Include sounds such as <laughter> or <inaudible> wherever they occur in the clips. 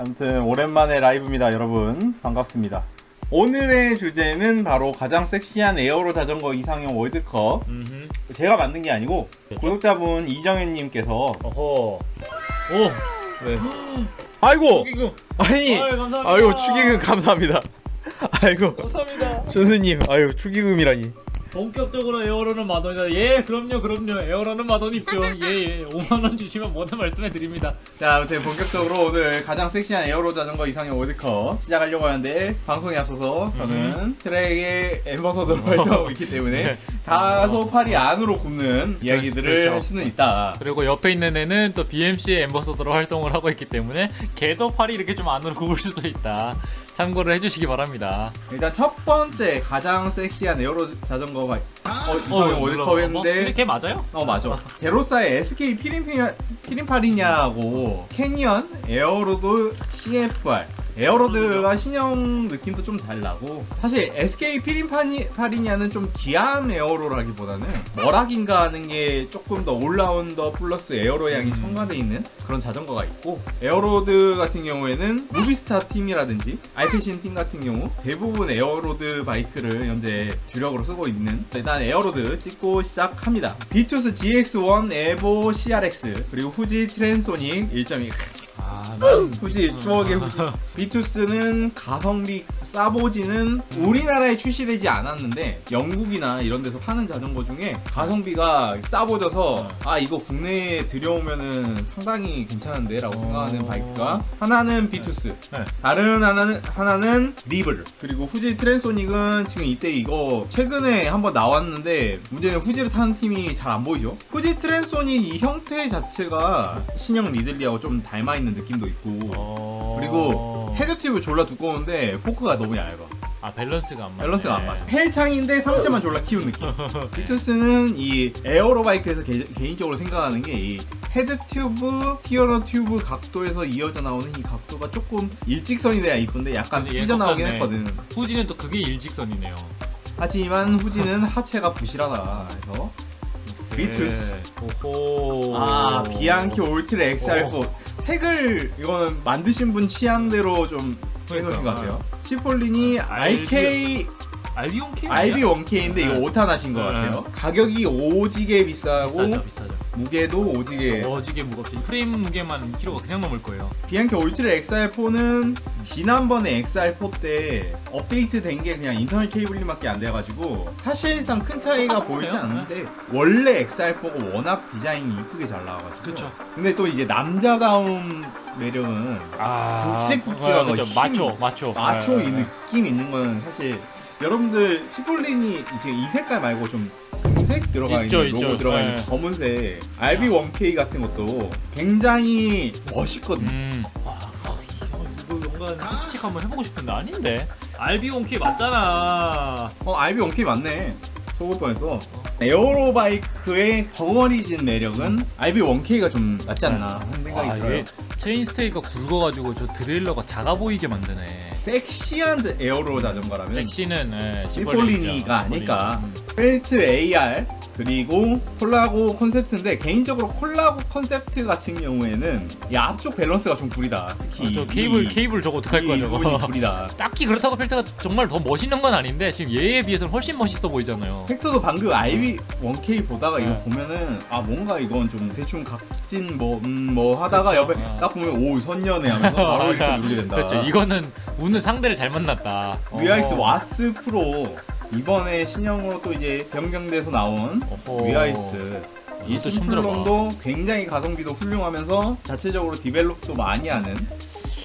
아무튼 오랜만에 라이브입니다, 여러분. 반갑습니다. 오늘의 주제는 바로 가장 섹시한 에어로 자전거 이상형 월드컵. 음흠. 제가 만든 게 아니고 그렇죠. 구독자분 이정현님께서 어허. 오. 네. <gasps> 아이고 축의금. 아니 아유, 감사합니다. 아유 축의금 감사합니다. <laughs> 아이고 감사합니다. 선수님 아유 축의금이라니. 본격적으로 에어로는 만 원이다. 예, 그럼요, 그럼요. 에어로는 만 원이죠. 예, 예. 5만 원 주시면 모든 말씀해 드립니다. 자, 아무튼 본격적으로 오늘 가장 섹시한 에어로 자전거 이상형 월드컵 시작하려고 하는데 방송에 앞서서 저는 트랙의 엠버서더로 활동하고 있기 때문에 네. 다소 팔이 안으로 굽는 이야기들을 그렇죠. 할 수는 있다. 그리고 옆에 있는 애는 또 BMC의 엠버서더로 활동을 하고 있기 때문에 걔도 팔이 이렇게 좀 안으로 굽을 수도 있다. 참고를 해주시기 바랍니다. 일단 첫 번째 가장 섹시한 에어로 자전거가 어, 어, 이상형 월드컵인데? 걔 맞아요? 어 맞아. 데로사의 SK 피린피냐, 피린파리냐하고. 캐니언 에어로드 CFR 에어로드가 신형 느낌도 좀 달라고. 사실 SK 피린파리냐는 좀 귀한 에어로라기보다는 머락인가 하는 게 조금 더 올라운더 플러스 에어로 양이 첨가돼 있는 그런 자전거가 있고 에어로드 같은 경우에는 무비스타 팀이라든지 알페신 팀 같은 경우 대부분 에어로드 바이크를 현재 주력으로 쓰고 있는 일단 에어로드 찍고 시작합니다. 비투스 GX1 에보 CRX 그리고 후지 트랜소닉 1.2 아, 난 후지 추억의 후지 비투스는 가성비 싸보지는 우리나라에 출시되지 않았는데 영국이나 이런 데서 파는 자전거 중에 가성비가 싸보져서 아 이거 국내에 들여오면은 상당히 괜찮은데 라고 생각하는 어. 바이크가 하나는 비투스 네. 다른 하나는 하나는 리블 그리고 후지 트랜소닉은 지금 이때 이거 최근에 한번 나왔는데 문제는 후지를 타는 팀이 잘 안 보이죠 후지 트랜소닉 이 형태 자체가 신형 리들리하고 좀 닮아 있는 느낌도 있고. 어... 그리고 헤드 튜브 졸라 두꺼운데 포크가 너무 얇아. 아 밸런스가 안 맞네. 밸런스가 안 맞아. 헬창인데 상체만 졸라 키운 느낌. <laughs> 비투스는 이 에어로 바이크에서 개, 인적으로 생각하는 게 이 헤드 튜브, 티어너 튜브 각도에서 이어져 나오는 이 각도가 조금 일직선이 돼야 이쁜데 약간 그래서 얘 삐져나오긴. 했거든. 후지는 또 그게 일직선이네요. 하지만 후지는 하체가 부실하다 해서 비투스. 네. 오호. 아 비앙키 올트라 XR4 색을 이거는 만드신 분 취향대로 좀 해놓으신 것 같아요 치폴린이 RK 알비온 K RB1K인데 이거 네. 5탄 하신 것 네. 같아요 가격이 오지게 비싸고 비싸죠, 비싸죠. 무게도 오지게 어지게 무겁지. 프레임 무게만 2kg가 그냥 넘을 거예요. 비앙키 올트라 XR4는 지난번에 XR4 때 업데이트 된 게 그냥 인터널 케이블링밖에 안 돼가지고 사실상 큰 차이가 똑같아요. 보이지 않는데 원래 XR4가 워낙 디자인이 이쁘게 잘 나와가지고 그쵸. 근데 또 이제 남자다운 매력은 아, 굵직굵직한 거, 그쵸. 힘. 마초, 마초. 마초 네, 이 네. 느낌 있는 거는 사실 여러분들 치폴린이 이제 이 색깔 말고 좀 금색 들어가 있죠, 있는 로고 있죠. 들어가 네. 있는 검은색 RB1K 같은 것도 굉장히 멋있거든. 요 음. 아, 이거 뭔가 솔직히 한번 해보고 싶은데 아닌데. RB1K 맞잖아. 어 RB1K 맞네. 속을 뻔했어. 에어로 바이크의 덩어리진 매력은 RB1K가 좀 낫지 않나 하는 생각이 아, 들어요. 체인 스테이가 굵어가지고 저 드레일러가 작아 보이게 만드네. 섹시한 에어로 자전거라면 섹시는 예, 시폴리니가. 아닐까. 음. 펠트 AR 그리고 콜라고 콘셉트인데 개인적으로 콜라고 콘셉트 같은 경우에는 이 앞쪽 밸런스가 좀 구리다. 특히 아, 저 케이블 이- 케이블 저거 어떡할 이 거야 부분이 저거. 구리다. <laughs> 딱히 그렇다고 펠트가 정말 더 멋있는 건 아닌데 지금 얘에 비해서는 훨씬 멋있어 보이잖아요. 팩터도 방금 IB1K 보다가 이거 네. 보면은 아 뭔가 이건 좀 대충 각진 뭐 음 뭐 하다가. 옆에 어. 딱 보면 오 선녀네 하면서 바로 <laughs> 이렇게 누르게 된다. 그렇죠. 이거는 오늘 상대를 잘 만났다. 위아이스 어. 와스 프로 이번에 신형으로 또 이제 변경돼서 나온 어허. 위아이스 이 이것도 처음 들어봐. 심플론도 굉장히 가성비도 훌륭하면서 자체적으로 디벨롭도 많이 하는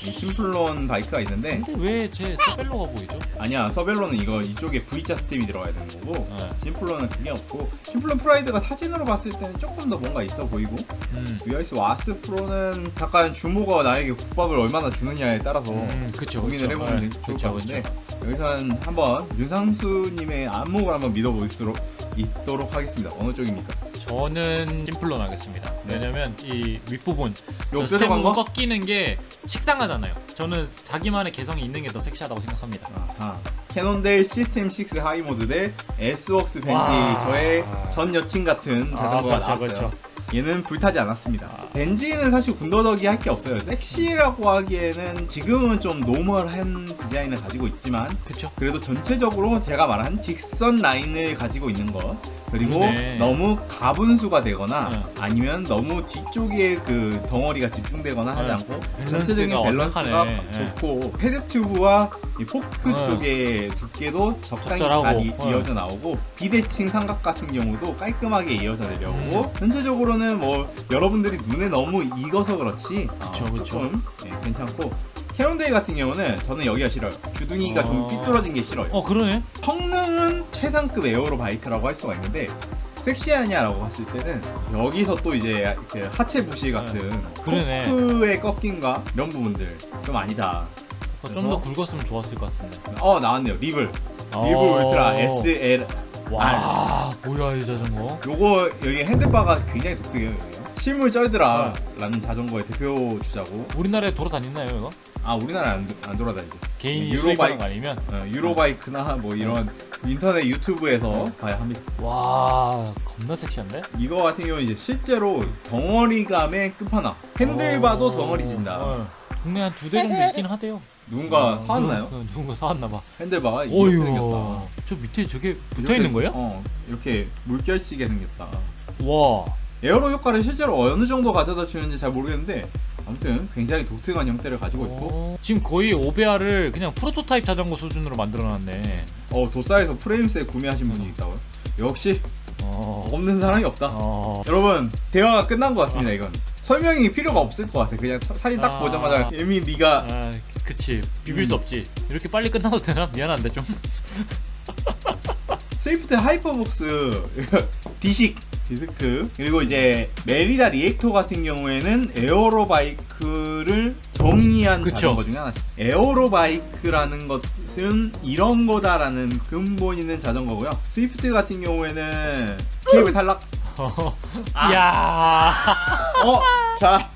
이 심플론 바이크가 있는데 근데 왜제 스펠로가 보이죠? 아니야 서벨로는 이거 이쪽에 V자 스텝이 들어가야 되는 거고 네. 심플론은 그게 없고 심플론 프라이드가 사진으로 봤을 때는 조금 더 뭔가 있어 보이고 음. 위아이스 와스 프로는 약간 주모가 나에게 국밥을 얼마나 주느냐에 따라서 음, 그쵸, 고민을 그쵸. 해보면 네, 될- 좋을 그쵸, 것 같은데. 여기서는 한번 윤상수님의 안목을 한번 믿어보도록 있도록 하겠습니다 어느 쪽입니까? 저는 심플론 하겠습니다. 네. 왜냐면 이 윗부분 요저 뾰족한 스텝 거? 꺾이는 게 식상하잖아요. 저는 자기만의 개성이 있는 게 더 섹시하다고 생각합니다. 아하. 캐논델 시스템 6 하이 모드 대 S웍스 벤지 와. 저의 전 여친 같은 자전거가 그렇죠, 나왔어요. 그렇죠. 얘는 불타지 않았습니다. 벤지는 사실 군더더기 할 게 없어요. 섹시라고 하기에는 지금은 좀 노멀한 디자인을 가지고 있지만 그쵸 그래도 전체적으로 제가 말한 직선 라인을 가지고 있는 것 그리고 그러네. 너무 가분수가 되거나 응. 아니면 너무 뒤쪽에 그 덩어리가 집중되거나 하지 응. 않고 전체적인 밸런스가 완벽하네. 예. 좋고 헤드 튜브와 이 포크 응. 쪽의 두께도 적당히 적절하고. 잘 이- 응. 이어져 나오고 비대칭 삼각 같은 경우도 깔끔하게 이어져 내려오고 음. 전체적으로는 뭐 여러분들이 눈에 너무 익어서 그렇지 그쵸, 어, 그쵸. 조금 네, 괜찮고 캐논데이 같은 경우는 저는 여기가 싫어요 주둥이가 좀 어. 삐뚤어진 게 싫어요 어 그러네 성능은 최상급 에어로 바이크라고 할 수가 있는데 섹시하냐라고 봤을 때는 여기서 또 이제 그 하체 부시 같은 그러네. 포크의 꺾임과 이런 부분들 좀 아니다. 좀 더 굵었으면 좋았을 것 같은데 어 나왔네요 리블 어. 리블 울트라 SL 와 뭐야 이 자전거 요거 여기 핸들바가 굉장히 독특해요 여기요. 실물 쩔드라라는 자전거의 대표 주자고. 우리나라에 돌아다니나요 이거? 아 우리나라 안, 안 돌아다니죠. 개인이 유로 수입하는 바이크. 거 아니면? 어, 유로바이크나 뭐 이런 인터넷 유튜브에서 봐야 합니다. 와 겁나 섹시한데? 이거 같은 경우는 이제 실제로 덩어리감의 끝판왕. 핸들바도 어, 덩어리 진다. 어. 국내 한 두 대 정도 있긴 하대요. 누군가 어, 사왔나요? 누- 누군가 사왔나봐. 핸들바가 이렇게 생겼다. 어휴 저 밑에 저게 붙어 이렇게- 있는 거예요? 어 이렇게 물결치게 생겼다. 와 에어로 효과를 실제로 어느 정도 가져다 주는지 잘 모르겠는데 아무튼 굉장히 독특한 형태를 가지고 있고 어, 지금 거의 오베아를 그냥 프로토타입 자전거 수준으로 만들어놨네. 어 도사에서 프레임셋 구매하신 분이 있다고요? 역시 어, 없는 사람이 없다. 어, 여러분 대화가 끝난 것 같습니다 이건. 설명이 필요가 없을 것 같아. 그냥 사, 사진 딱 아. 보자마자 예미 네가 아, 그치. 비빌 음. 수 없지. 이렇게 빨리 끝나도 되나? 미안한데 좀. <laughs> 스위프트 하이퍼복스 디식 디스크 그리고 이제 메리다 리액터 같은 경우에는 에어로 바이크를 정의한 그쵸. 자전거 중에 하나 에어로 바이크라는 것은 이런 거다라는 근본 있는 자전거고요 스위프트 같은 경우에는 케이블 탈락 <laughs> 아. 야 어자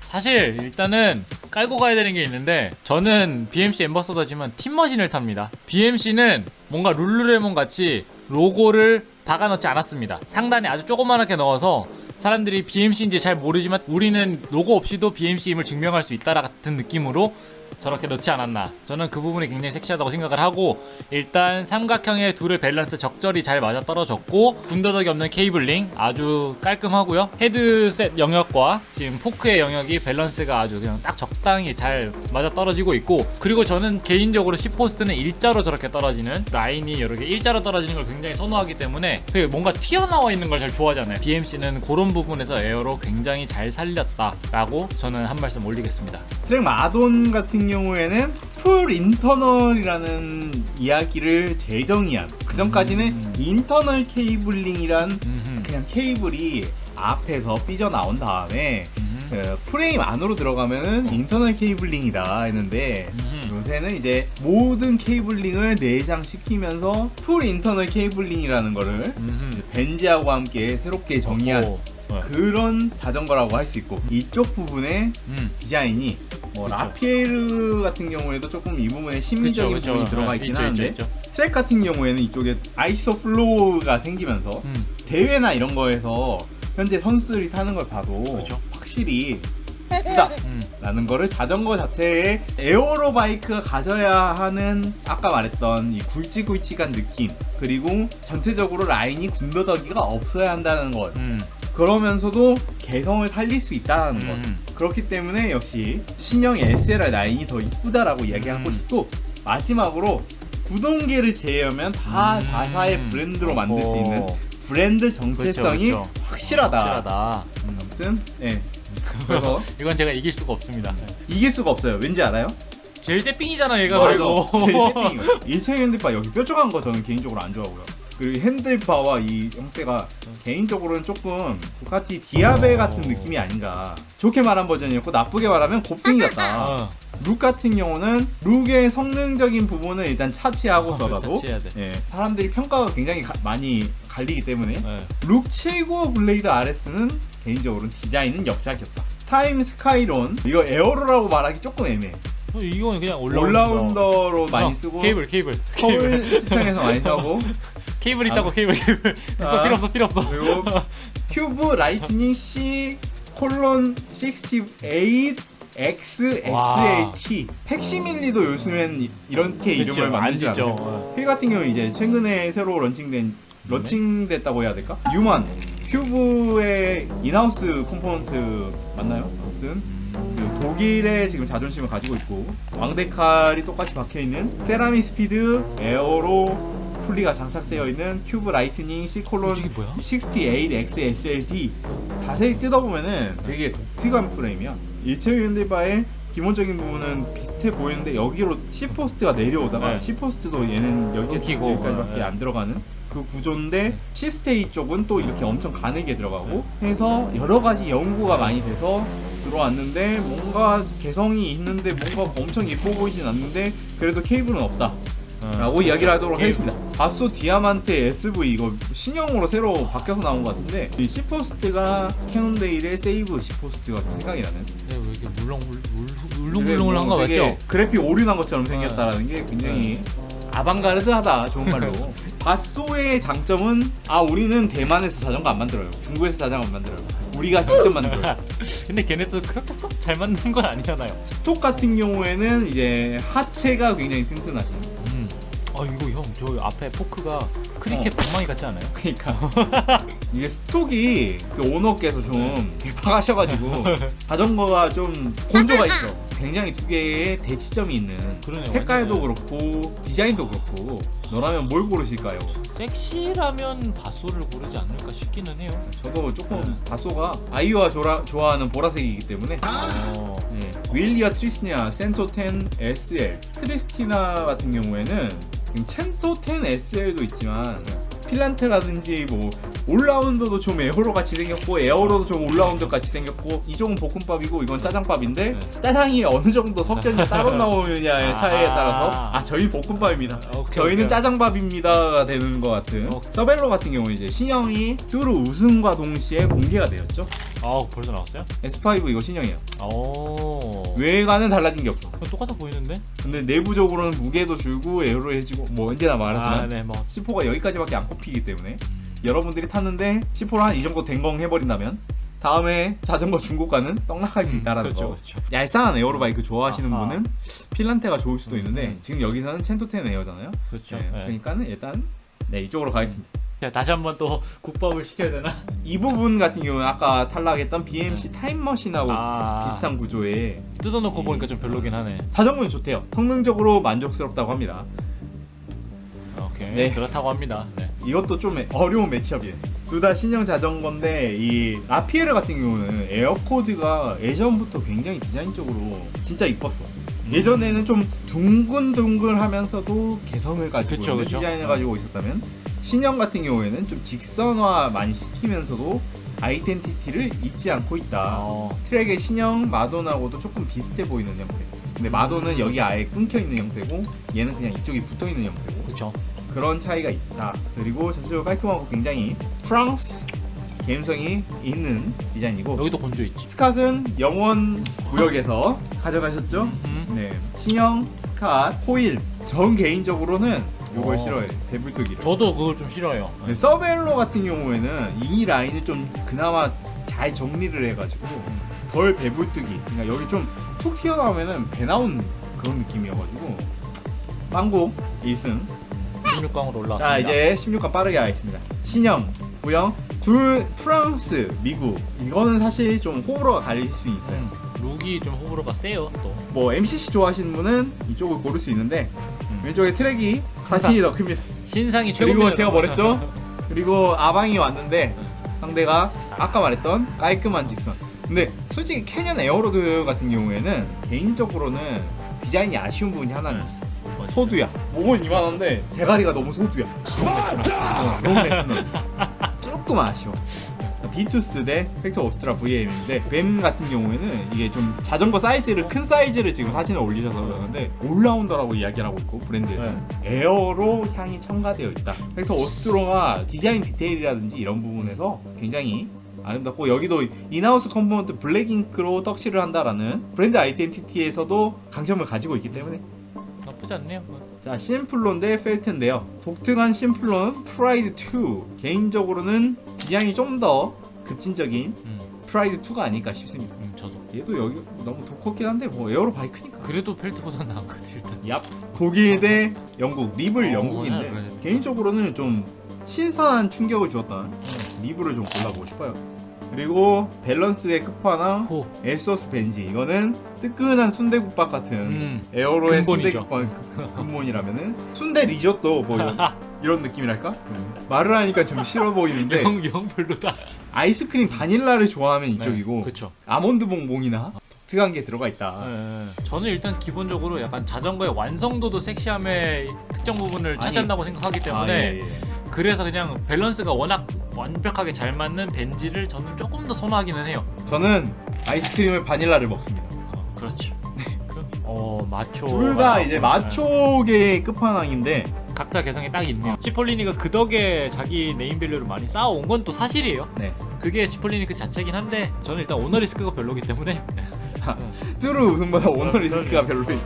사실 일단은 깔고 가야 되는 게 있는데 저는 BMC 엠버서더지만 팀머신을 탑니다. BMC는 뭔가 룰루레몬 같이 로고를 박아넣지 않았습니다. 상단에 아주 조그만하게 넣어서 사람들이 BMC인지 잘 모르지만 우리는 로고 없이도 BMC임을 증명할 수 있다 같은 느낌으로 저렇게 넣지 않았나. 저는 그 부분이 굉장히 섹시하다고 생각을 하고 일단 삼각형의 둘의 밸런스 적절히 잘 맞아 떨어졌고 군더더기 없는 케이블링 아주 깔끔하고요. 헤드셋 영역과 지금 포크의 영역이 밸런스가 아주 그냥 딱 적당히 잘 맞아 떨어지고 있고 그리고 저는 개인적으로 10포스트는 일자로 저렇게 떨어지는 라인이 개 일자로 떨어지는 걸 굉장히 선호하기 때문에 그 뭔가 튀어나와 있는 걸 잘 좋아하잖아요. BMC는 그런 부분에서 에어로 굉장히 잘 살렸다라고 저는 한 말씀 올리겠습니다. 트랙 마돈 같은 경우에는 풀 인터널이라는 이야기를 재정의한 그 전까지는 음. 인터널 케이블링이란 음흠. 그냥 케이블이 앞에서 삐져 나온 다음에 음흠. 그 프레임 안으로 들어가면은 인터널 케이블링이다 했는데 음흠. 요새는 이제 모든 케이블링을 내장시키면서 풀 인터널 케이블링이라는 거를 음흠. 이제 벤지하고 함께 새롭게 정의한 오, 네. 그런 자전거라고 할 수 있고 이쪽 부분에 음. 디자인이 뭐 그쵸. 라피에르 같은 경우에도 조금 이 부분에 심미적인 그쵸, 부분이 그쵸. 들어가 아, 있긴 있죠, 하는데 있죠, 있죠. 트랙 같은 경우에는 이쪽에 아이소 플로우가 생기면서 음. 대회나 이런 거에서 현재 선수들이 타는 걸 봐도 그쵸. 확실히 크다 음. 라는 거를 자전거 자체에 에어로 바이크가 가져야 하는 아까 말했던 이 굵직굵직한 느낌 그리고 전체적으로 라인이 군더더기가 없어야 한다는 것 음. 그러면서도 개성을 살릴 수 있다는 것 음. 그렇기 때문에 역시 신형 SLR 라인이 더 이쁘다라고 이야기하고 음. 싶고 마지막으로 구동계를 제외하면 다 음. 자사의 브랜드로 만들 수 어. 있는 브랜드 정체성이 그쵸, 그쵸. 확실하다. 확실하다. 음. 아무튼 예. 그래서 <laughs> 이건 제가 이길 수가 없습니다. 이길 수가 없어요. 왠지 알아요? 제일 세핑이잖아 얘가. 그리고. <laughs> 제일 세팅. 일체형 핸들바 여기 뾰족한 거 저는 개인적으로 안 좋아하고요. 그리고 핸들바와 이 형태가 개인적으로는 조금 두카티 디아벨 같은 어. 느낌이 아닌가. 좋게 말한 버전이었고 나쁘게 말하면 곱핑이 같다. 어. 룩 같은 경우는 룩의 성능적인 부분은 일단 차치하고서라도 어, 차치해야 돼. 예, 사람들이 평가가 굉장히 가- 많이 갈리기 때문에 네. 룩 795 블레이드 RS는 개인적으로는 디자인은 역작이었다. 타임 스카이론 이거 에어로라고 말하기 조금 애매해. 어, 이건 그냥 올라운더. 올라운더로 많이 어, 쓰고 케이블 케이블 서울 케이블 시청에서 많이 사고 <laughs> 케이블 있다고 아. 케이블 케이블 됐어 아. 필요 없어 필요 없어 그리고 <laughs> 큐브 라이트닝 C 콜론 68 XSLT 팩시밀리도 요즘엔 이- 이렇게 이름을 만들지 죠 않아요. 휠 같은 경우 이제 최근에 새로 런칭된 런칭됐다고 해야 될까? 유만 큐브의 인하우스 컴포넌트 맞나요? 아무튼 그 독일의 지금 자존심을 가지고 있고 왕대칼이 똑같이 박혀 있는 세라미 스피드 에어로 풀리가 장착되어 있는 큐브 라이트닝 C 콜론 이게 뭐야? 68X SLT 자세히 뜯어보면은 되게 독특한 프레임이야. 일체형 현대바의 기본적인 부분은 비슷해 보이는데 여기로 C 포스트가 내려오다가 네. C 포스트도 얘는 여기에서 끊기고, 여기까지밖에 네. 안 들어가는 그 구조인데 C 스테이 쪽은 또 이렇게 엄청 가늘게 들어가고 해서 여러 가지 연구가 많이 돼서 들어왔는데 뭔가 개성이 있는데 뭔가 엄청 예뻐 보이진 않는데 그래도 케이블은 없다. 라고 이야기를 하도록. 하겠습니다. 바소 디아만테 SV 이거 신형으로 새로 바뀌어서 나온 것 같은데 이 시포스트가 캐논데일의 세이브 시포스트가 좀 생각이 나는 왜 이렇게 물렁 물- 되게 울렁울렁한 거뭐 되게 맞죠? 그래픽 오류난 것처럼 생겼다라는 게 굉장히 아방가르드하다 좋은 말로 바소의 장점은 아 우리는 대만에서 자전거 안 만들어요 중국에서 자전거 안 만들어요 우리가 직접 만들어요 <laughs> 근데 걔네도 그렇게 썩잘 만든 건 아니잖아요. 스톡 같은 경우에는 이제 하체가 굉장히 튼튼하죠 음. 아 이거 형 저 앞에 포크가 크리켓 어. 방망이 같지 않아요? 그러니까 <laughs> 이게 스톡이 그 오너께서 좀 개박하셔가지고 <laughs> 자전거가 좀 곤조가 있어. 굉장히 두 개의 대치점이 있는 그러네요, 색깔도 완전히. 그렇고 디자인도 그렇고 너라면 뭘 고르실까요? 섹시라면 바소를 고르지 않을까 싶기는 해요. 저도 조금 네. 다소가 아이유가 조라, 좋아하는 보라색이기 때문에 어. 네. 윌리아 트리스니아 센토 10 SL 트리스티나 같은 경우에는 지금 첸토 10 SL도 있지만 필란테라든지 뭐 올라운더도 좀 에어로 같이 생겼고 에어로도 좀 올라운더 같이 생겼고 이쪽은 볶음밥이고 이건 짜장밥인데 네. 짜장이 어느 정도 섞였냐 <laughs> 따로 나오느냐의. 차이에 따라서 아 저희 볶음밥입니다 오케이, 저희는 오케이. 짜장밥입니다가 되는 것 같은 오케이. 서벨로 같은 경우 이제 신형이 뚜르 우승과 동시에 공개가 되었죠 아 벌써 나왔어요? S5 이거 신형이에요 오. 외관은 달라진 게 없어 그건 똑같아 보이는데? 근데 내부적으로는 무게도 줄고 에어로 해주고 뭐 언제나 말하지만 아, 네, 뭐. C4가 여기까지밖에 안 꼽히기 때문에 여러분들이 탔는데 C4를 한이 정도 댕공 해버린다면 다음에 자전거 중고가는 떡락할 수 있다라는 그렇죠, 거 그렇죠. 얄쌍한 에어로바이크 좋아하시는 아하. 분은 필란테가 좋을 수도 있는데 음. 지금 여기서는 첸토텐 에어잖아요 그렇죠. 네, 네. 그러니까는 일단 네 이쪽으로 가겠습니다 자, 다시 한번 또 국밥을 시켜야 되나? 이 부분 같은 경우는 아까 탈락했던 BMC 타임머신하고 네. 아. 비슷한 구조에 뜯어놓고 보니까 좀 별로긴 하네. 자전거는 좋대요 성능적으로 만족스럽다고 합니다 오케이. 네. 그렇다고 합니다. 네. 이것도 좀 어려운 매치업이에요. 둘 다 신형 자전거인데 이 라피에르 같은 경우는 에어코드가 예전부터 굉장히 디자인적으로 진짜 이뻤어. 음. 예전에는 좀 둥근둥근하면서도 개성을 가지고 그쵸, 있는 그쵸. 디자인을 가지고 있었다면 신형 같은 경우에는 좀 직선화 많이 시키면서도 아이덴티티를 잊지 않고 있다. 어. 트랙의 신형 마돈하고도 조금 비슷해 보이는 형태. 근데 마돈은 여기 아예 끊겨 있는 형태고 얘는 그냥 이쪽이 붙어 있는 형태고 그쵸. 그런 차이가 있다. 그리고 전체적으로 깔끔하고 굉장히 프랑스 감성이 있는 디자인이고 여기도 건조 있지. 스캇은 영원 구역에서 <laughs> 가져가셨죠? 음. 네, 신형 스캇 호일. 전 개인적으로는 어. 싫어해. 배불뜨기를. 저도 그걸 좀 싫어해요. 네, 서벨로 같은 경우에는 이 라인을 좀 그나마 잘 정리를 해가지고 덜 배불뜨기. 그러니까 여기 좀 툭 튀어나오면은 배 나온 그런 느낌이어가지고 빵국 1승 16강으로 올라왔습니다. 자 이제 16강 빠르게 하겠습니다 신형, 구형 둘 프랑스, 미국 이거는 사실 좀 호불호가 갈릴 수 있어요 음, 룩이 좀 호불호가 세요 또. 뭐 MCC 좋아하시는 분은 이쪽을 고를 수 있는데 음. 왼쪽에 트랙이 자신이 더 큽니다 신상이 최고입니다. 그리고 제가 뭐랬죠? 그리고 아방이 왔는데 상대가 아까 말했던 깔끔한 직선 근데 솔직히 캐년 에어로드 같은 경우에는 개인적으로는 디자인이 아쉬운 부분이 하나는 있어 뭐지? 소두야. 목은 이만한데 대가리가 너무 소두야. 어, 너무 매스너. 조금 아쉬워. 비투스 대 팩터 오스트라 VM인데 뱀 같은 경우에는 이게 좀 자전거 사이즈를 큰 사이즈를 지금 사진을 올리셔서 그러는데 올라운더라고 이야기를 하고 있고 브랜드에서는 에어로 향이 첨가되어 있다. 팩터 오스트로가 디자인 디테일이라든지 이런 부분에서 굉장히 아름답고 여기도 인하우스 컴포넌트 블랙 잉크로 떡칠을 한다라는 브랜드 아이덴티티에서도 강점을 가지고 있기 때문에 나쁘지 않네요. 자 심플론 대 펠트인데요 독특한 심플론 프라이드 2 개인적으로는 디자인이 좀 더 급진적인 음, 프라이드 2가 아닐까 싶습니다. 음, 저도. 얘도 여기 너무 독특긴 한데 뭐 에어로 바이크니까. 그래도 펠트보다 나은 것 같아 일단. 얍. 독일 대 영국, 립을 어, 영국인데 그래. 개인적으로는 좀 신선한 충격을 주었던 립을 좀 골라보고 싶어요. 그리고 밸런스의 끝판왕 호. 에소스 벤지 이거는 뜨끈한 순대국밥 같은 음. 에어로의 근본이죠. 순대국밥 근본이라면은 순대 리조또 뭐 이런, <laughs> 이런 느낌이랄까? 말을 하니까 좀 싫어 보이는데 영, 영 별로다. 아이스크림 바닐라를 좋아하면 이쪽이고 그렇죠. 아몬드 봉봉이나 독특한 게 들어가 있다. 저는 일단 기본적으로 약간 자전거의 완성도도 섹시함의 특정 부분을. 차지한다고 생각하기 때문에 아, 예, 예. 그래서 그냥 밸런스가 워낙 완벽하게 잘 맞는 벤지를 저는 조금 더 선호하기는 해요. 저는 아이스크림을 바닐라를 먹습니다. 어, 그렇죠. <laughs> 어 마초. 둘 다 이제 마초계의 끝판왕인데 각자 개성이 딱 있네요. 치폴리니가 그 덕에 자기 네임밸류를 많이 쌓아온 건 또 사실이에요. 네. 그게 치폴리니 그 자체긴 한데 저는 일단 오너리스크가 별로기 때문에 <laughs> 뚜루 우승보다 오너 리스크가 별로예요.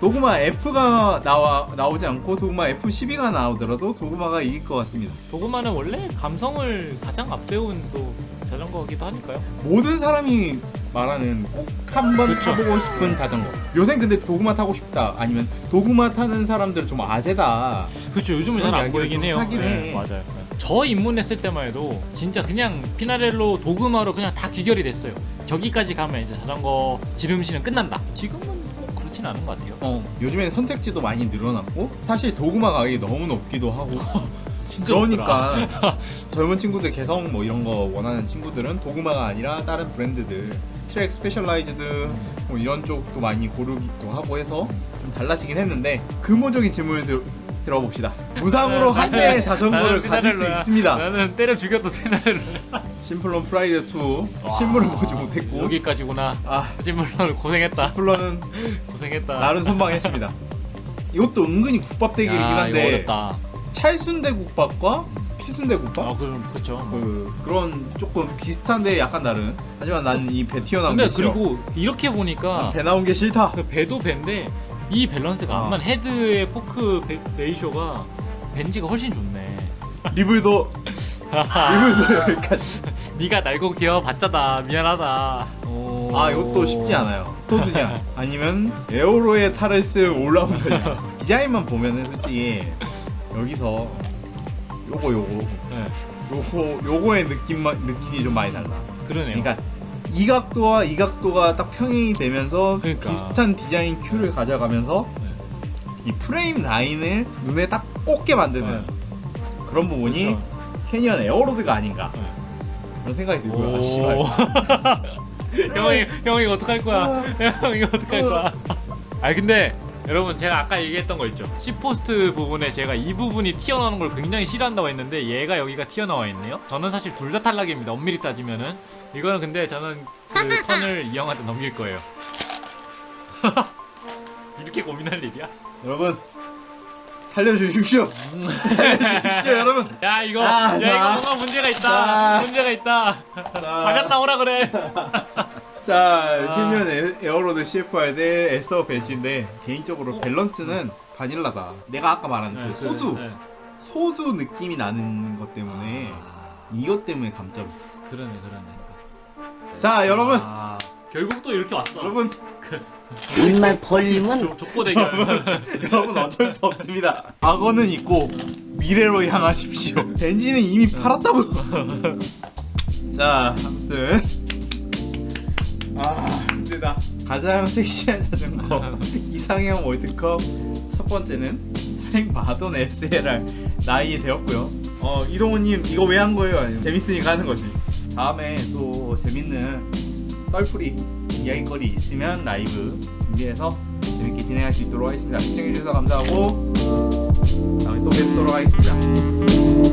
도구마 F가 나와 나오지 않고 도구마 F12가 나오더라도 도구마가 이길 것 같습니다. 도구마는 원래 감성을 가장 앞세운 또 자전거기도 하니까요. 모든 사람이 말하는 꼭 한번 그쵸. 타보고 싶은 자전거. 요새 근데 도구마 타고 싶다 아니면 도구마 타는 사람들 좀 아재다. 그렇죠. 요즘은 잘 안 보이긴 좀 해요. 하긴 네, 해. 맞아요. 저 입문했을 때만 해도 진짜 그냥 피나렐로 도그마로 그냥 다 귀결이 됐어요. 저기까지 가면 이제 자전거 지름신은 끝난다. 지금은 꼭 그렇진 않은 것 같아요. 어, 요즘엔 선택지도 많이 늘어났고 사실 도구마 가격이 너무 높기도 하고 <laughs> 진짜 그러니까 <laughs> 젊은 친구들 개성 뭐 이런 거 원하는 친구들은 도구마가 아니라 다른 브랜드들 트랙 스페셜라이즈드 뭐 이런 쪽도 많이 고르기도 하고 해서 좀 달라지긴 했는데 근본적인 질문을 들, 들어봅시다 무상으로 한 대의 자전거를 나는 가질 수. 있습니다 나는 때려 죽여도 피나렐로. 심플론 프라이드 2 실물을 보지 못했고 여기까지구나. 아 심플런 고생했다. 심플론은 고생했다. 나름 선방했습니다 이것도 은근히 국밥 대결이긴 야, 이거 한데 어렵다. 찰순대 국밥과 피순대 국밥 아 그럼 그렇죠. 그 그런 조금 비슷한데 약간 다른. 하지만 난 이 배 튀어나온 근데 게 싫어. 그리고 이렇게 보니까 배 나온 게 싫다. 그 배도 배인데 이 밸런스가 아. 암만 헤드의 포크 배- 레이쇼가 벤지가 훨씬 좋네. 리블도 <laughs> 리블도 여기까지. 네가 날고 기어 봤자다 미안하다. 오. 아 이것도 쉽지 않아요. 토드냐 아니면 에어로의 탈을 쓸 올라운드냐. 디자인만 보면은 솔직히 여기서 요거 요거 네, 요거 요거의 느낌만 느낌이 좀 많이 달라. 그러네요. 그러니까 이 각도와 이 각도가 딱 평행이 되면서 그러니까. 비슷한 디자인 큐를 가져가면서 네. 이 프레임 라인을 눈에 딱 꽂게 만드는 네. 그런 부분이 그렇죠. 캐니언 에어로드가 아닌가 네. 그런 생각이 들고요. 아, 오. 씨발. <laughs> 형이 형이 이거 어떡할 거야? 아. <laughs> 형 이거 어떡할 거야? 아 근데 여러분 제가 아까 얘기했던 거 있죠. C 포스트 부분에 제가 이 부분이 튀어나오는 걸 굉장히 싫어한다고 했는데 얘가 여기가 튀어나와 있네요. 저는 사실 둘 다 탈락입니다. 엄밀히 따지면은 이거는 근데 저는 그 <laughs> 턴을 이 형한테 넘길 거예요. <laughs> 이렇게 고민할 일이야? 여러분 살려주십시오. 살려주십시오, 여러분. <laughs> 야 이거 아, 야 자. 이거 뭔가 문제가 있다. 자. 문제가 있다. 자, 사장 나오라 그래. 자 아. 캐니언 에- 에어로드 CFR 대 에서 벤츠인데 개인적으로 밸런스는 바닐라다. 내가 아까 말한 네, 그 소주 네. 소주 느낌이 나는 것 때문에 이것 때문에 감점. 그러네 그러네. 자 여러분 아, 결국 또 이렇게 왔어. 여러분 입만 벌리면 조- 족보 대결. <laughs> 여러분 어쩔 수 없습니다. 악어는 있고 미래로 향하십시오. 벤지는 이미 팔았다고. <laughs> 자, 아무튼 아 힘들다. 가장 섹시한 자전거 <laughs> 이상형 월드컵 첫 번째는 트랙 마돈 SLR 나이 되었고요. 어 이동훈님 이거 왜 한 거예요? 아니면 재밌으니까 하는 거지. 다음에 또 재밌는 썰풀이 이야기거리 있으면 라이브 준비해서 재밌게 진행할 수 있도록 하겠습니다. 시청해주셔서 감사하고 다음에 또 뵙도록 하겠습니다.